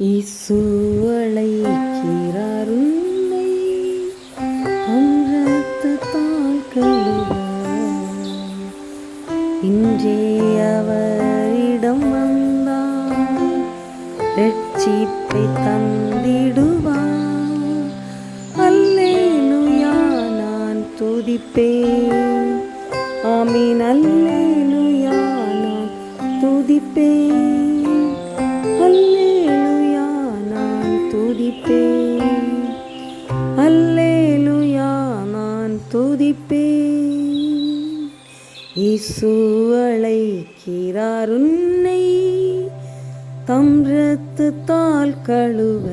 இசுவளை அழைக்கிறார் உன்னை. தம் இரத்தத்தால் கழுவ இன்றே அவரிடம் வந்தார் ரட்சிப்பை தந்திடுவார். அல்லேலுயா நான் துதிப்பேன். ஆமீன் அல்லேலுயா நான் துதிப்பேன். இயேசு அழைக்கிறார் உன்னை. தம் இரத்தத்தால் கழுவ.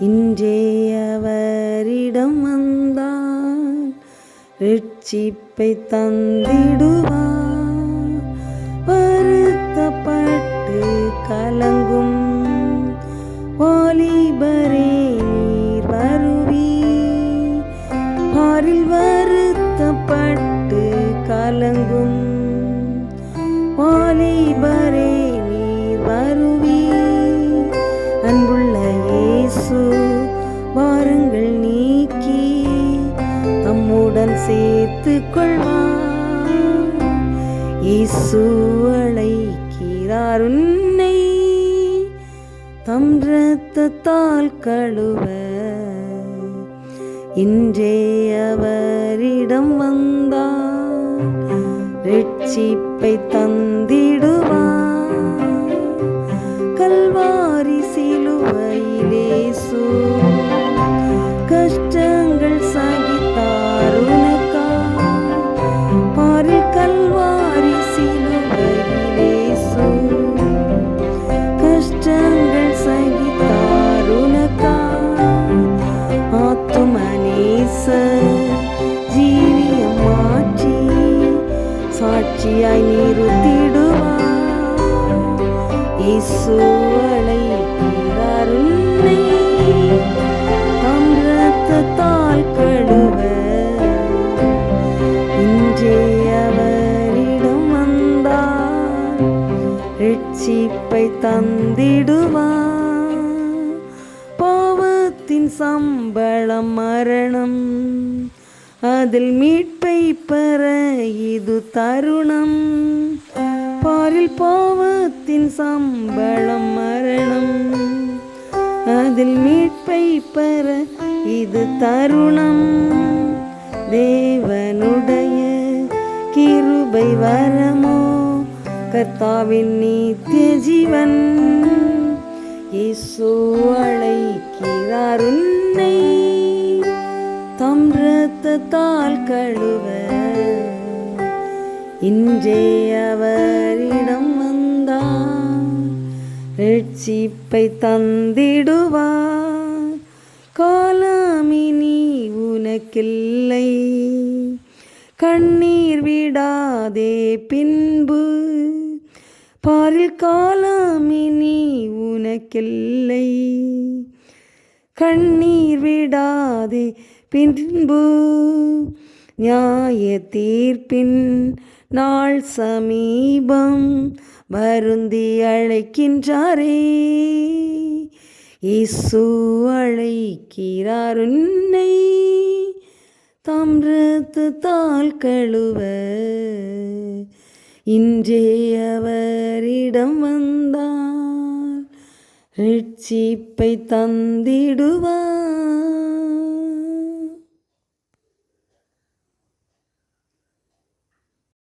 இன்றே அவரிடம் வந்தான். ரட்சிப்பை தந்திடுவார். வருத்தப்பட்டு கலங்கும். வாலிபரே கலங்கும் வாலிபரே நீர் வருவி அன்புள்ள இயேசு வாருங்கள் நீக்கி தம்முடன் சேர்த்து கொள்வார். இயேசு அழைக்கிறார் உன்னை தம் ரத்தத்தால் கழுவ. இன்றே அவரிடம் வந்தார் ரட்சிப்பை தந்திடுவார் சாட்சியாய் நிறுத்திடுவார் இயேசு அழைக்கிறார் கழுவ இன்றே அவரிடம் வந்தார். ரட்சிப்பை தந்திடுவார். பாவத்தின் சம்பளம் மரணம். அதில் மீட்பை பெற இது தருணம். பாரில் பாவத்தின் சம்பளம் மரணம். அதில் மீட்பை பெற இது தருணம். தேவனுடைய கிருபை வரமோ? கர்த்தாவின் நித்திய ஜீவன். இயேசு கழுவ. இன்றே அவரிடம் வந்தார் ரட்சிப்பை தந்திடுவார். காலாமினி உனக்கில்லை. கண்ணீர் விடாதே பின்பு. பாரில் காலாமினி உனக்கில்லை. கண்ணீர் விடாதே பின்பு. நியாய தீர்ப்பின் நாள் சமீபம் வருந்தி அழைக்கின்றாரே இசு அழைக்கிறார் உன்னை. தாம் இரத்தத்தால் கழுவ. இன்றே அவரிடம் வந்தார். ரட்சிப்பை தந்திடுவார்.